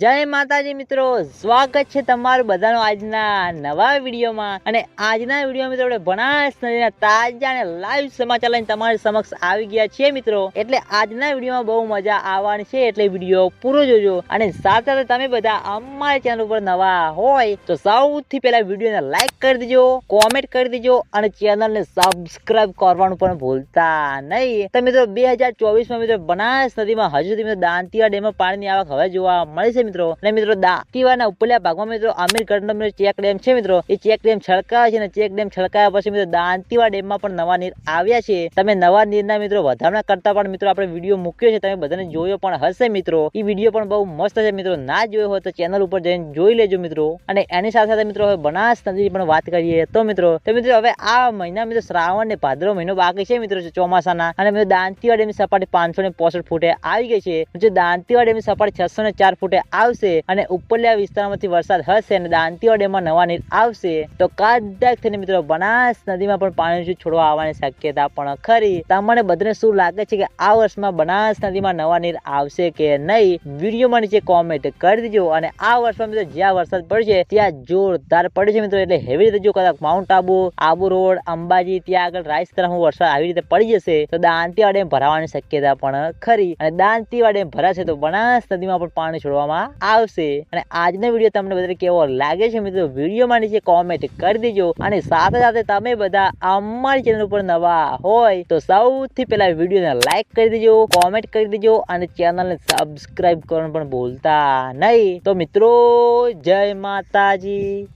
જય માતાજી મિત્રો, સ્વાગત છે તમારું બધાનું આજના નવા વિડીયોમાં. અને આજના વીડિયો મિત્રો બનાસ નદીના તાજા અને લાઈવ સમાચાર લઈને તમારી સમક્ષ આવી ગયા છીએ મિત્રો. એટલે આજના વિડીયોમાં બહુ મજા આવવાની છે, એટલે વીડિયો પૂરો જોજો. અને સાથે સાથે તમે બધા અમારી ચેનલ ઉપર નવા હોય, તો સૌથી પહેલા વિડીયોને લાઈક કરી દેજો કોમેન્ટ કરી દેજો, અને ચેનલને સબસ્ક્રાઇબ કરવાનું પણ ભૂલતા નહીં. તો મિત્રો, બે હજાર ચોવીસમાં મિત્રો બનાસ નદીમાં હજુ સુધી દાંતીવા ડેમમાં પાણીની આવક હવે જોવા મળી છે મિત્રો. અને મિત્રો, દાંતીવાના ઉપલા ભાગમાં મિત્રો અમીરગઢનો મિત્રો ચેક ડેમ છે મિત્રો. એ ચેક ડેમ છલકાવે છે અને ચેક ડેમ છલકાયા પછી મિત્રો, દાંતીવા ડેમમાં પણ નવા નીર આવ્યા છે. તમે નવા નીરના મિત્રો વધારણા કરતા પણ મિત્રો, આપણે વીડિયો મૂક્યો છે. તમે બધાને જોયો પણ હશે મિત્રો. એ વીડિયો પણ બહુ મસ્ત છે મિત્રો. ના જોયો હોય તો ચેનલ ઉપર જઈને જોઈ લેજો મિત્રો. અને એની સાથે સાથે મિત્રો, હવે બનાસ નદીની પણ વાત કરીએ તો મિત્રો તો મિત્રો, હવે આ મહિના મિત્રો, શ્રાવણ ને ભાદરો મહિનો બાકી છે મિત્રો ચોમાસાના. અને મિત્રો, દાંતીવા ડેમની સપાટી પાંચસો ને પોસઠ ફૂટે આવી ગઈ છે. જો દાંતીવા ડેમની સપાટી છસો ને ચાર ફૂટે આવશે અને ઉપરલા વિસ્તારમાંથી વરસાદ હશે અને દાંતીઓ ડેમમાં નવા નીર આવશે, તો કદાચ થઈને મિત્રો બનાસ નદીમાં પણ પાણી છોડવા આવવાની શક્યતા પણ ખરી. તમને બધાને શું લાગે છે કે આ વર્ષમાં બનાસ નદીમાં નવા નીર આવશે કે નહીં? વિડીયોમાં નીચે કોમેન્ટ કરી દેજો અને આ વર્ષમાં મિત્રો જ્યાં વરસાદ પડશે, ત્યાં જોરદાર પડે છે મિત્રો. એટલે હેવી રીતે જો કદાચ માઉન્ટ આબુ આબુ રોડ અંબાજી, ત્યાં આગળ રાઈસ તરફ વરસાદ આવી રીતે પડી જશે, તો દાંતીવાડે ભરાવાની શક્યતા પણ ખરી. અને દાંતીવાડે ભરાશે તો બનાસ નદીમાં પણ પાણી છોડવામાં આવશે. અને આજનો વીડિયો તમને બધા કેવો લાગે છે મિત્રો, વિડીયોમાં નીચે કોમેન્ટ કરી દેજો. અને સાથે સાથે તમે બધા અમારી ચેનલ ઉપર નવા હોય તો સૌથી પહેલા વિડીયોને લાઈક કરી દેજો કોમેન્ટ કરી દેજો અને ચેનલને સબસ્ક્રાઈબ કરવાનું પણ ભૂલતા નહીં. તો મિત્રો, જય માતાજી.